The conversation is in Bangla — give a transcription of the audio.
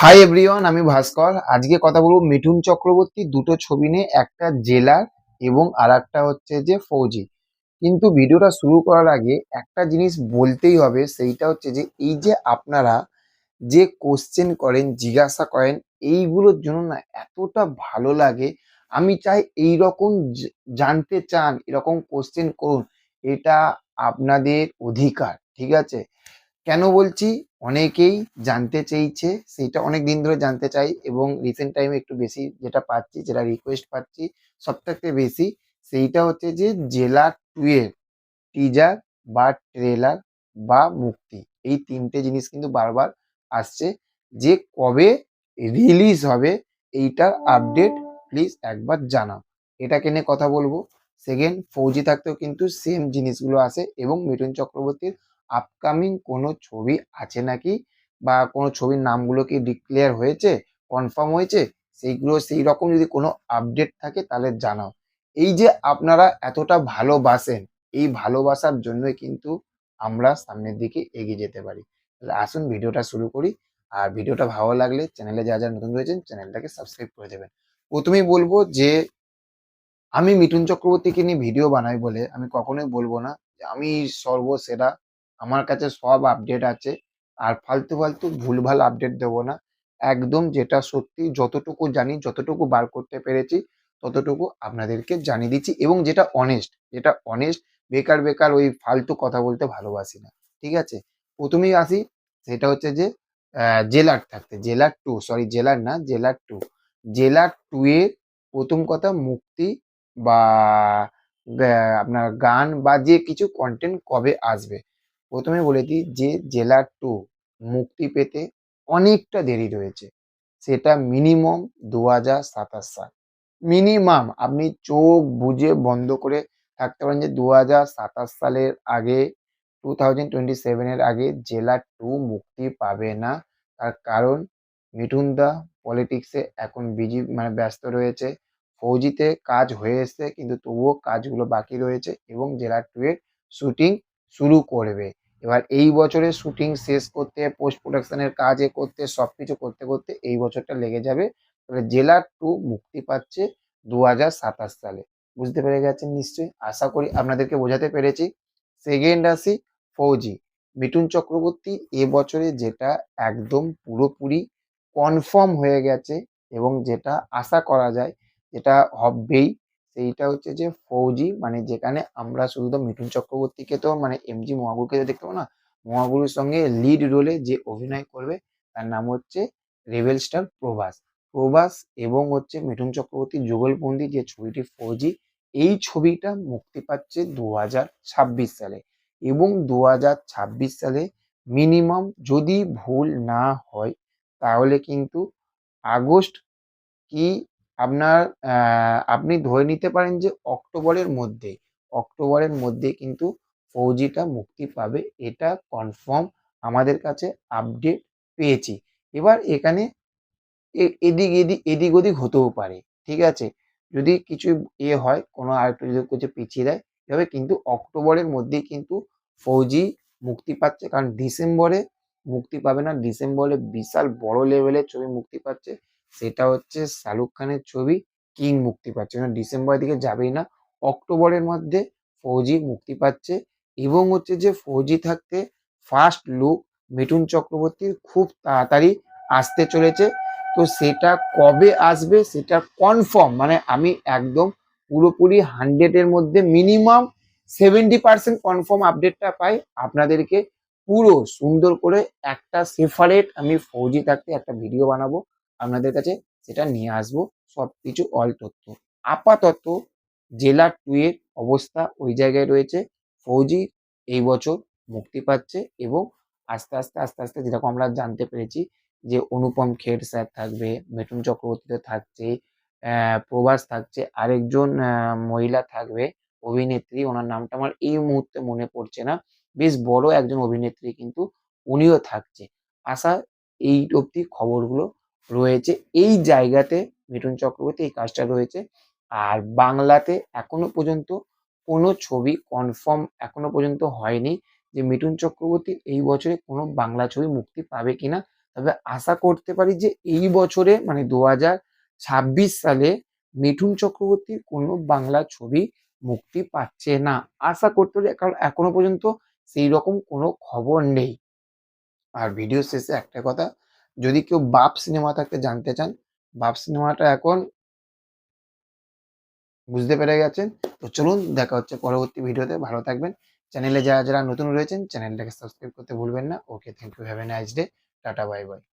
হাই এভরিওয়ান আমি ভাস্কর। আজকে কথা বলব মিঠুন চক্রবর্তী দুটো ছবি নিয়ে, একটা জেলার এবং আর হচ্ছে যে ফৌজি। কিন্তু ভিডিওটা শুরু করার আগে একটা জিনিস বলতেই হবে, সেইটা হচ্ছে যে এই যে আপনারা যে কোশ্চেন করেন, জিজ্ঞাসা করেন, এইগুলোর জন্য না এতটা ভালো লাগে। আমি চাই এই রকম জানতে চান, এরকম কোশ্চেন করুন, এটা আপনাদের অধিকার, ঠিক আছে? কেন বলছি? অনেকেই জানতে চেয়েছে সেটা অনেক দিন ধরে জানতে চাই এবং রিসেন্ট টাইমে একটু বেশি যেটা পাচ্ছি, যেটা রিকোয়েস্ট পাচ্ছি সব থেকে বেশি সেইটা হচ্ছে যে জেলা টুয়ের টিজার বা ট্রেলার বা মুক্তি। এই তিনটে জিনিস কিন্তু বারবার আসছে যে কবে রিলিজ হবে এইটার আপডেট প্লিজ একবার জানাও। এটাকে নিয়ে কথা বলব। সেকেন্ড ফৌজি থাকতেও কিন্তু সেম জিনিসগুলো আসে এবং মিঠুন চক্রবর্তীর আপকামিং কোনো ছবি আছে নাকি? বা কোনো ছবির নামগুলো কি ডিক্লেয়ার হয়েছে? কনফার্ম হয়েছে? সেইগুলো সেই রকম যদি কোনো আপডেট থাকে তাহলে জানাও। এই যে আপনারা এতটা ভালোবাসেন, এই ভালোবাসার জন্যই কিন্তু আমরা সামনের দিকে এগিয়ে যেতে পারি। তাহলে আসুন ভিডিওটা শুরু করি। আর ভিডিওটা ভালো লাগলে চ্যানেলে যা যা নতুন রয়েছেন, চ্যানেলটাকে সাবস্ক্রাইব করে দেবেন। প্রথমেই বলব যে, আমি মিঠুন চক্রবর্তীকে নিয়ে ভিডিও বানাই বলে আমি কখনোই বলব না আমি সর্বসেরা আমার কাছে সব আপডেট আছে। আর ফালতু ফালতু ভুলভাল আপডেট দেবো না। একদম যেটা সত্যি যতটুকু জানি, যতটুকু বার করতে পেরেছি, ততটুকু আপনাদেরকে জানিয়ে দিচ্ছি এবং যেটা অনেস্ট যেটা অনেস্ট বেকার বেকার ওই ফালতু কথা বলতে ভালোবাসি না। ঠিক আছে? প্রথমেই আসি, সেটা হচ্ছে যে জেলার থাকতে, জেলার টু সরি জেলার না, জেলার টু জেলার টু এর প্রথম কথা মুক্তি বা আপনার গান বা যে কিছু কন্টেন্ট কবে আসবে? প্রথমে বলে দিই যে জেলা টু মুক্তি পেতে অনেকটা দেরি রয়েছে। সেটা মিনিমাম দু হাজার সাতাশ সাল। মিনিমাম আপনি চোখ বুজে বন্ধ করে থাকতে পারেন যে দু হাজার সাতাশ সালের আগে টু থাউজেন্ড টোয়েন্টি সেভেনের আগে জেলা টু মুক্তি পাবে না। তার কারণ মিঠুন দা পলিটিক্সে এখন বিজি মানে ব্যস্ত রয়েছে। ফৌজিতে কাজ হয়ে এসছে কিন্তু তবুও কাজগুলো বাকি রয়েছে এবং জেলা টু এর শুটিং শুরু করবে। এবার এই বছরের শুটিং শেষ করতে পোস্ট প্রোডাকশনের কাজে করতে সব কিছু করতে করতে এই বছরটা লেগে যাবে। তবে জেলা টু মুক্তি পাচ্ছে দু হাজার সাতাশ সালে। বুঝতে পেরে গেছেন নিশ্চয়ই? আশা করি আপনাদেরকে বোঝাতে পেরেছি। সেকেন্ড আসি ফৌজি মিঠুন চক্রবর্তী এবছরে যেটা একদম পুরোপুরি কনফার্ম হয়ে গেছে এবং যেটা আশা করা যায়, যেটা হবেই সেইটা হচ্ছে যে ফৌজি মানে যেখানে আমরা শুধু তো মিঠুন চক্রবর্তীকে তো মানে এমজি মহাগুরুকে তো দেখতে পাবো না? মহাগুরুর সঙ্গে লিড রোলে যে অভিনয় করবে, তার নাম হচ্ছে রেবেল স্টার প্রভাস। প্রভাস এবং হচ্ছে মিঠুন চক্রবর্তী যুগলবন্দি যে ছবিটি ফৌজি এই ছবিটা মুক্তি পাচ্ছে দু হাজার ছাব্বিশ সালে। এবং দু হাজার ছাব্বিশ সালে মিনিমাম যদি ভুল না হয়, তাহলে কিন্তু আগস্ট কি আপনার আপনি ধরে নিতে পারেন যে অক্টোবরের মধ্যে অক্টোবরের মধ্যে কিন্তু ফৌজিটা মুক্তি পাবে, এটা কনফার্ম আমাদের কাছে আপডেট পেয়েছি। এবার এখানে এ- এদিক এদিক এদিক, ওদিক হতেও পারে, ঠিক আছে? যদি কিছু ইয়ে হয়, কোনো আরেকটু যদি কিছু পিছিয়ে দেয় তবে কিন্তু অক্টোবরের মধ্যেই কিন্তু ফৌজি মুক্তি পাচ্ছে, কারণ ডিসেম্বরে মুক্তি পাবে না, ডিসেম্বরে বিশাল বড় লেভেলের ছবি মুক্তি পাচ্ছে সেটা হচ্ছে শাহরুখ খানের ছবি কিং মুক্তি পাচ্ছে। কারণ ডিসেম্বরের দিকে যাবেই না, অক্টোবরের মধ্যে ফৌজি মুক্তি পাচ্ছে এবং হচ্ছে যে ফৌজি থাকতে ফার্স্ট লুক মিঠুন চক্রবর্তীর খুব তাড়াতাড়ি আসতে চলেছে। তো সেটা কবে আসবে সেটা কনফার্ম মানে আমি একদম পুরোপুরি হান্ড্রেডের মধ্যে মিনিমাম সেভেন্টি পার্সেন্ট কনফার্ম আপডেটটা পাই আপনাদেরকে পুরো সুন্দর করে একটা সেফারেট আমি ফৌজি থাকতে একটা ভিডিও বানাবো। আপনাদের কাছে সেটা নিয়ে আসব সব কিছু অল তথ্য। আপাতত জেলা টু এর অবস্থা ওই জায়গায় রয়েছে ফৌজি এই বছর মুক্তি পাচ্ছে এবং আস্তে আস্তে আস্তে আস্তে যেরকম আমরা জানতে পেরেছি যে অনুপম খের স্যার থাকবে মিঠুন চক্রবর্তীতে থাকছে আহ, প্রভাস থাকছে আরেকজন মহিলা থাকবে অভিনেত্রী ওনার নামটা আমার এই মুহূর্তে মনে পড়ছে না। বেশ বড় একজন অভিনেত্রী কিন্তু উনিও থাকছে। আশা এই অবধি খবরগুলো রয়েছে। এই জায়গাতে মিঠুন চক্রবর্তী এই কাজটা রয়েছে। আর বাংলাতে এখনও পর্যন্ত কোনো ছবি কনফার্ম এখনও পর্যন্ত হয়নি যে মিঠুন চক্রবর্তী এই বছরে কোনো বাংলা ছবি মুক্তি পাবে কিনা। তবে আশা করতে পারি যে এই বছরে মানে দু হাজার ছাব্বিশ সালে মিঠুন চক্রবর্তীর কোনো বাংলা ছবি মুক্তি পাচ্ছে না। আশা করতে পারি, কারণ এখনও পর্যন্ত সেই রকম কোনো খবর নেই। আর ভিডিও শেষে একটা কথা যদি কেউ বাপ সিনেমা থাকতে জানতে চান, বাপ সিনেমাটা এখন বুঝতে পেরে গেছেন। তো চলুন দেখা হচ্ছে পরবর্তী ভিডিওতে। ভালো থাকবেন। চ্যানেলে যারা যারা নতুন রয়েছেন, চ্যানেলটাকে সাবস্ক্রাইব করতে ভুলবেন না। Okay, thank you. Have a nice day. Tata, bye bye.